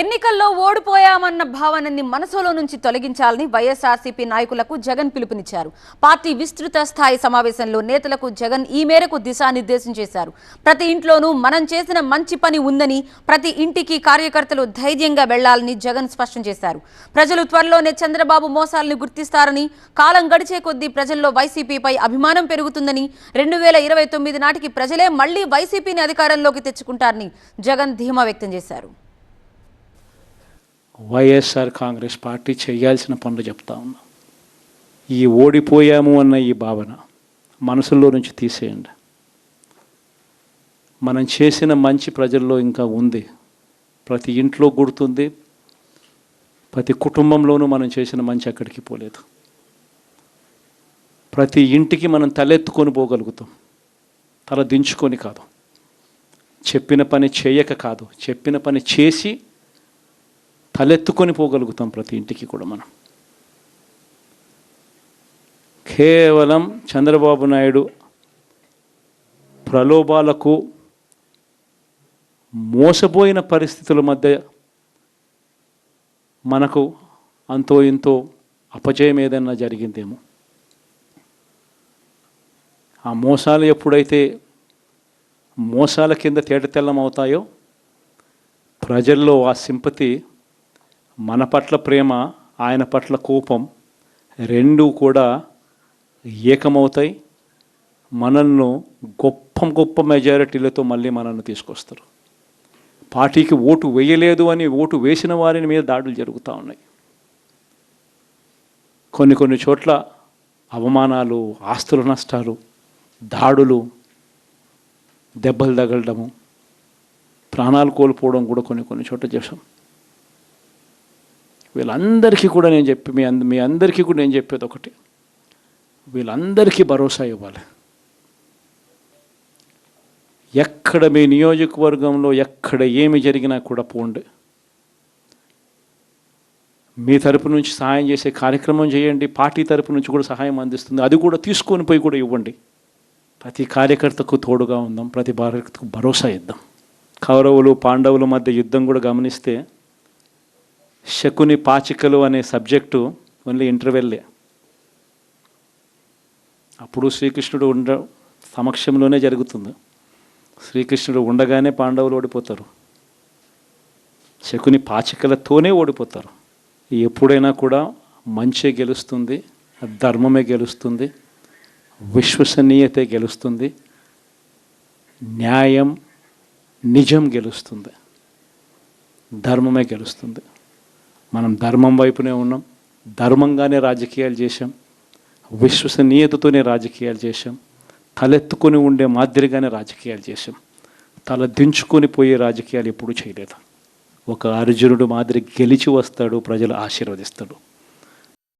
ఎన్నికల్లో ఓడిపోయామన్న భావనని మనసులో నుంచి తొలగించాలని వైఎస్ఆర్సీపీ నాయకులకు జగన్ పిలుపునిచ్చారు. పార్టీ విస్తృత స్థాయి సమావేశంలో నేతలకు జగన్ ఈ మేరకు దిశానిర్దేశం చేశారు. ప్రతి ఇంట్లోనూ మనం చేసిన మంచి పని ఉందని ప్రతి ఇంటికి కార్యకర్తలు ధైర్యంగా వెళ్ళాలని జగన్ స్పష్టం చేశారు. ప్రజలు త్వరలోనే చంద్రబాబు మోసాలను గుర్తిస్తారని కాలం గడిచే కొద్దీ ప్రజల్లో వైసీపీపై అభిమానం పెరుగుతుందని రెండు వేల ఇరవై తొమ్మిది నాటికి ప్రజలే మళ్ళీ వైసీపీని అధికారంలోకి తెచ్చుకుంటారని జగన్ ధీమా వ్యక్తం చేశారు. వైఎస్ఆర్ కాంగ్రెస్ పార్టీ చేయాల్సిన పనులు చెప్తా ఉన్నా. ఈ ఓడిపోయాము అన్న ఈ భావన మనసులో నుంచి తీసేయండి. మనం చేసిన మంచి ప్రజల్లో ఇంకా ఉంది. ప్రతి ఇంట్లో గుర్తుంది. ప్రతి కుటుంబంలోనూ మనం చేసిన మంచి అక్కడికి పోలేదు. ప్రతి ఇంటికి మనం తలెత్తుకొని పోగలుగుతాం. తల దించుకొని కాదు. చెప్పిన పని చేయక కాదు. చెప్పిన పని చేసి తలెత్తుకొని పోగలుగుతాం ప్రతి ఇంటికి కూడా మనం. కేవలం చంద్రబాబు నాయుడు ప్రలోభాలకు మోసపోయిన పరిస్థితుల మధ్య మనకు అంతో ఇంతో అపజయం ఏదన్నా జరిగిందేమో. ఆ మోసాలు ఎప్పుడైతే మోసాల కింద తేటతెల్లం అవుతాయో ప్రజల్లో ఆ సింపతి మన పట్ల ప్రేమ ఆయన పట్ల కోపం రెండూ కూడా ఏకమవుతాయి. మనల్ని గొప్ప గొప్ప మెజారిటీలతో మళ్ళీ మనల్ని తీసుకొస్తారు. పార్టీకి ఓటు వేయలేదు అని ఓటు వేసిన వారిని మీద దాడులు జరుగుతూ ఉన్నాయి. కొన్ని కొన్ని చోట్ల అవమానాలు ఆస్తుల నష్టాలు దాడులు దెబ్బలు తగలడము ప్రాణాలు కోల్పోవడం కూడా కొన్ని కొన్ని చోట్ల చేసాం వీళ్ళందరికీ కూడా నేను చెప్పి మీ అంద మీ అందరికీ కూడా నేను చెప్పేది ఒకటి. వీళ్ళందరికీ భరోసా ఇవ్వాలి. ఎక్కడ మీ నియోజకవర్గంలో ఎక్కడ ఏమి జరిగినా కూడా పోండి. మీ తరపు నుంచి సహాయం చేసే కార్యక్రమం చేయండి. పార్టీ తరపు నుంచి కూడా సహాయం అందిస్తుంది. అది కూడా తీసుకొని పోయి కూడా ఇవ్వండి. ప్రతి కార్యకర్తకు తోడుగా ఉందాం. ప్రతి భారతకు భరోసా ఇద్దాం. కౌరవులు పాండవుల మధ్య యుద్ధం కూడా గమనిస్తే శకుని పాచికలు అనే సబ్జెక్టు ఓన్లీ ఇంటర్వెల్లే. అప్పుడు శ్రీకృష్ణుడు ఉండ సమక్షంలోనే జరుగుతుంది. శ్రీకృష్ణుడు ఉండగానే పాండవులు ఓడిపోతారు. శకుని పాచికలతోనే ఓడిపోతారు. ఎప్పుడైనా కూడా మంచే గెలుస్తుంది ధర్మమే గెలుస్తుంది విశ్వసనీయతే గెలుస్తుంది న్యాయం నిజం గెలుస్తుంది ధర్మమే గెలుస్తుంది. మనం ధర్మం వైపునే ఉన్నాం ధర్మంగానే రాజకీయాలు చేశాం విశ్వసనీయతతోనే రాజకీయాలు చేశాం తలెత్తుకొని ఉండే మాదిరిగానే రాజకీయాలు చేశాం తల దించుకొని పోయే రాజకీయాలు ఎప్పుడూ చేయలేదు. ఒక అర్జునుడు మాదిరి గెలిచి వస్తాడు ప్రజలు ఆశీర్వదిస్తాడు